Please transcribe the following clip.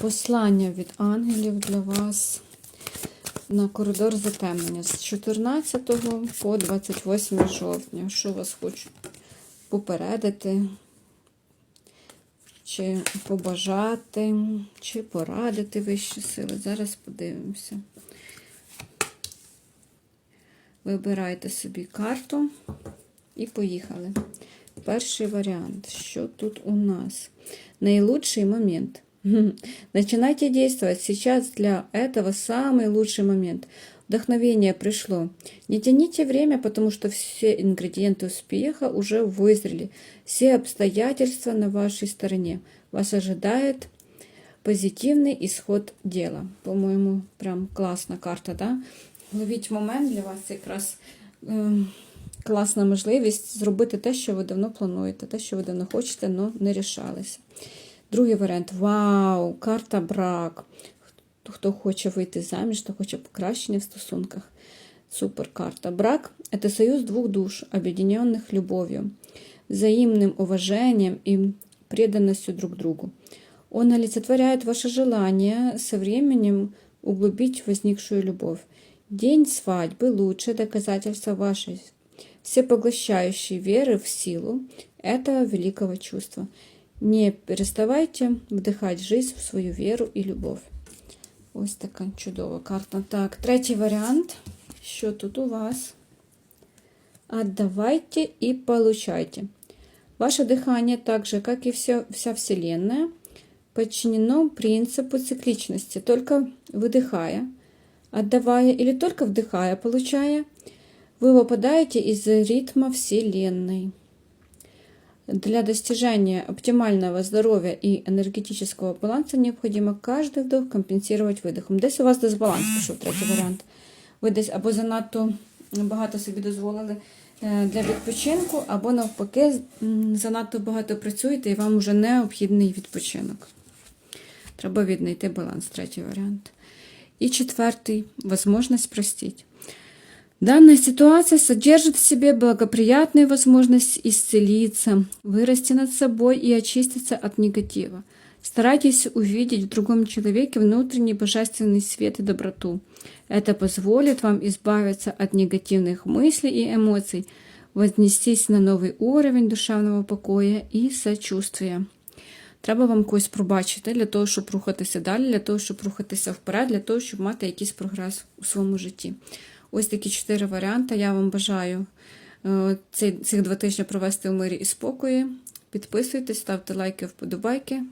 Послання від ангелів для вас на коридор затемнення з 14 по 28 жовтня. Що вас хочуть попередити, чи побажати, чи порадити вищі сили. Зараз подивимося. Вибирайте собі карту і поїхали. Перший вариант. Что тут у нас? Наилучший момент. Начинайте действовать. Сейчас для этого самый лучший момент. Вдохновение пришло. Не тяните время, потому что все ингредиенты успеха уже вызрели. Все обстоятельства на вашей стороне. Вас ожидает позитивный исход дела. По-моему, прям класна карта, да? Ловіть момент для вас якраз. Ем, класна можливість зробити те, що ви давно плануєте, те, що ви давно хочете, але не рішалися. Другий варіант вау, карта брак. Хто хоче вийти заміж, хто хоче покращення в стосунках. Супер карта. Брак – это союз двух душ, объединенных любовью, взаимным уважением и преданностью друг другу. Он олицетворяет ваше желание со временем углубить возникшую любовь. День свадьбы – лучшее доказательство вашей всепоглощающей веры в силу этого великого чувства. Не переставайте вдихати жизнь в свою віру і любов. Ось така чудова карта. Так, третій варіант. Що тут у вас? Отдавайте и получайте. Ваше дыхание, так же, как и вся, вся Вселенная, подчинено принципу цикличности. Только выдыхая, отдавая или только вдыхая, получая, вы выпадаете из ритма Вселенной. Для достижения оптимального здоровья и энергетического баланса необходимо каждый вдох компенсировать видихом. Десь у вас дисбаланс пішов, третій варіант. Ви десь або занадто багато собі дозволили е, для відпочинку, або навпаки, м, занадто багато працюєте і вам вже необхідний відпочинок. Треба віднайти баланс, третій варіант. І четвертый – возможность простить. Данная ситуация содержит в себе благоприятную возможность исцелиться, вырасти над собой и очиститься от негатива. Старайтесь увидеть в другом человеке внутренний божественный свет и доброту. Это позволит вам избавиться от негативных мыслей и эмоций, вознестись на новый уровень душевного покоя и сочувствия. Треба вам когось пробачити для того, щоб рухатися далі, для того, щоб рухатися вперед, для того, щоб мати якийсь прогрес у своєму житті. Ось такі чотири варіанти. Я вам бажаю е, цих два тижні провести в мирі і спокої. Підписуйтесь, ставте лайки, вподобайки.